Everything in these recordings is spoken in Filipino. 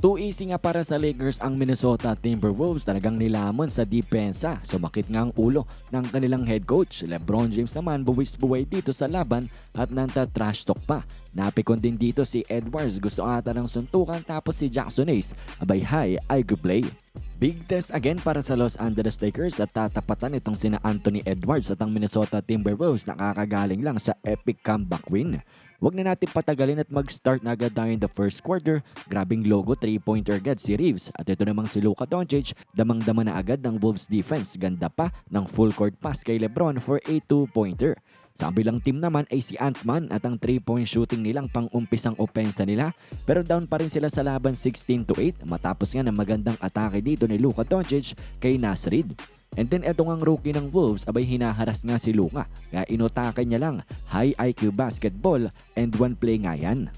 Too easy nga para sa Lakers ang Minnesota Timberwolves talagang nilamon sa depensa. Sumakit nga ang ulo ng kanilang head coach. Lebron James naman buwis buhay dito sa laban at nanta trash talk pa. Napikon din dito si Edwards gusto ata ng suntukan tapos si Jackson Ace abay hi I could play. Big test again para sa Los Angeles Lakers at tatapatan itong sina Anthony Edwards at ang Minnesota Timberwolves nakakagaling lang sa epic comeback win. Huwag na natin patagalin at mag-start na agad tayo in the first quarter. Grabing logo, 3-pointer agad si Reeves. At ito namang si Luka Doncic, damang-dama na agad ng Wolves defense. Ganda pa ng full court pass kay Lebron for a 2-pointer. Sa kabilang team naman ay si Ant-Man at ang 3-point shooting nilang pang-umpisang opensa nila. Pero down pa rin sila sa laban 16 to 8 matapos nga ng magandang atake dito ni Luka Doncic kay Nasrid. And then eto ngang rookie ng Wolves abay hinaharas nga si Luka kaya inotake niya lang high IQ basketball and one play nga yan.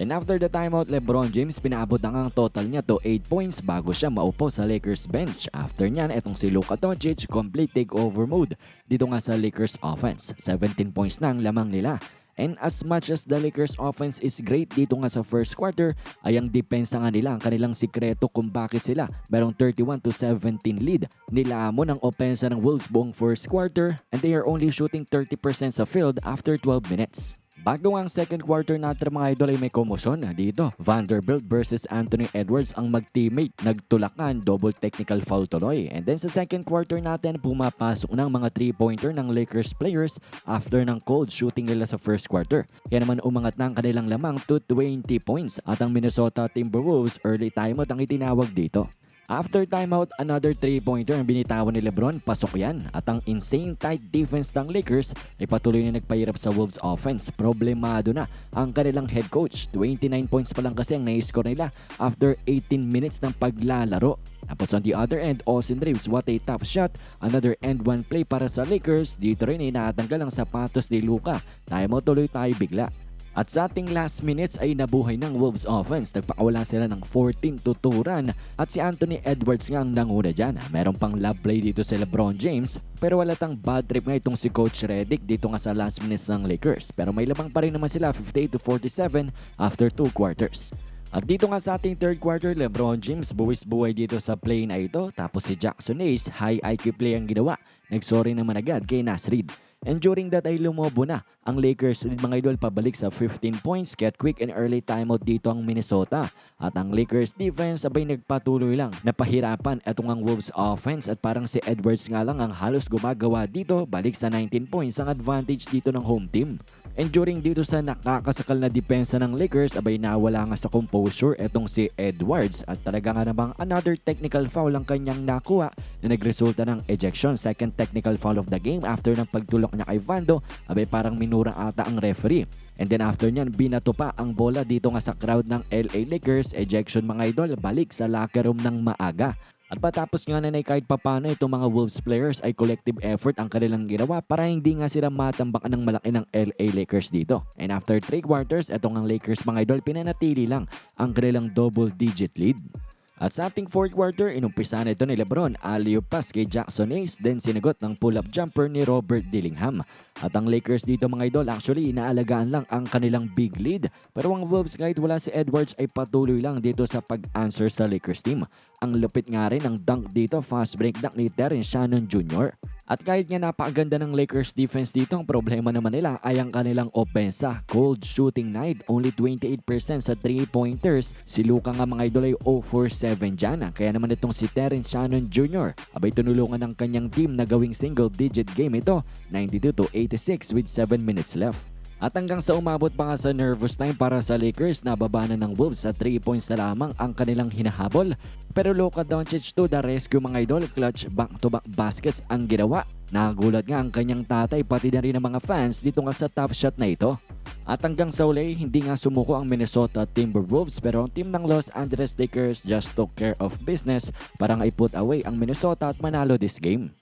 And after the timeout, Lebron James pinaabot na ang total niya to 8 points bago siya maupo sa Lakers bench. After niyan, etong si Luka Doncic, complete takeover mode dito nga sa Lakers offense. 17 points na ang lamang nila. And as much as the Lakers offense is great dito nga sa first quarter, ay ang depensa nga nila ang kanilang sikreto kung bakit sila merong 31 to 17 lead. Nilamon ang opensa ng Wolves buong first quarter and they are only shooting 30% sa field after 12 minutes. Bago ang second quarter natin mga idol ay may komosyon dito. Vanderbilt versus Anthony Edwards ang mag-teammate. Nagtulakan, double technical foul tuloy. And then sa second quarter natin, pumapasok ng mga 3-pointer ng Lakers players after ng cold shooting nila sa first quarter. Kaya naman umangat na ang kanilang lamang to 20 points at ang Minnesota Timberwolves early timeout ang itinawag dito. After timeout, another 3-pointer ang binitawan ni Lebron, pasok yan. At ang insane tight defense ng Lakers ay patuloy na nagpahirap sa Wolves offense. Problemado na ang kanilang head coach. 29 points pa lang kasi ang na-score nila after 18 minutes ng paglalaro. Tapos on the other end, Austin Reeves, what a tough shot. Another end one play para sa Lakers. Dito rin ay natanggal ang sapatos ni Luka. Tayo mo tuloy tayo bigla. At sa ating last minutes ay nabuhay ng Wolves offense. Nagpakawala sila ng 14 to 2 run at si Anthony Edwards nga ang nanguna dyan. Meron pang love play dito si Lebron James pero wala tang bad trip nga itong si Coach Redick dito nga sa last minutes ng Lakers. Pero may labang pa rin naman sila 58 to 47 after 2 quarters. At dito nga sa ating third quarter, Lebron James buwis buhay dito sa play na ito. Tapos si Jackson Ace, high IQ play ang ginawa. Nagsorry naman agad kay Nasrid. And during that ay lumobo na ang Lakers lead mga idol pabalik sa 15 points. Get quick and early timeout dito ang Minnesota. At ang Lakers defense abay nagpatuloy lang napahirapan itong ang Wolves offense at parang si Edwards nga lang ang halos gumagawa dito. Balik sa 19 points ang advantage dito ng home team. And during dito sa nakakasakal na depensa ng Lakers, abay nawala nga sa composure etong si Edwards at talaga nga namang another technical foul ang kanyang nakuha na nagresulta ng ejection. Second technical foul of the game after ng pagtulok niya kay Vando, abay parang minura ata ang referee. And then after nyan, binato pa ang bola dito nga sa crowd ng LA Lakers. Ejection mga idol, balik sa locker room ng maaga. At patapos nga na kahit papano itong mga Wolves players ay collective effort ang kanilang ginawa para hindi nga sila matambakan ng malaki ng LA Lakers dito. And after 3 quarters, itong ang Lakers mga idol pinanatili lang ang kanilang double digit lead. At sa ating fourth quarter, inumpisa na ito ni Lebron, alley pass kay Jackson Ace, then sinagot ng pull-up jumper ni Robert Dillingham. At ang Lakers dito mga idol, actually inaalagaan lang ang kanilang big lead. Pero ang Wolves kahit wala si Edwards ay patuloy lang dito sa pag-answer sa Lakers team. Ang lupit nga rin ng dunk dito, fast break dunk ni Terrence Shannon Jr. At kahit nga napakaganda ng Lakers defense dito, ang problema naman nila ay ang kanilang opensa. Cold shooting night, only 28% sa 3-pointers. Si Luka nga mga idol ay 0 for 7 dyan. Kaya naman itong si Terrence Shannon Jr. abay tunulungan ng kanyang team na gawing single-digit game ito, 92 to 86 with 7 minutes left. At hanggang sa umabot pa nga sa nervous time para sa Lakers, na ng Wolves sa 3 points na lamang ang kanilang hinahabol. Pero Luka Doncic to the rescue mga idol, clutch back-to-back baskets ang ginawa. Nagulat nga ang kanyang tatay pati na rin ang mga fans dito nga sa top shot na ito. At hanggang sa uli, hindi nga sumuko ang Minnesota Timberwolves pero ang team ng Los Angeles Lakers just took care of business para nga i-put away ang Minnesota at manalo this game.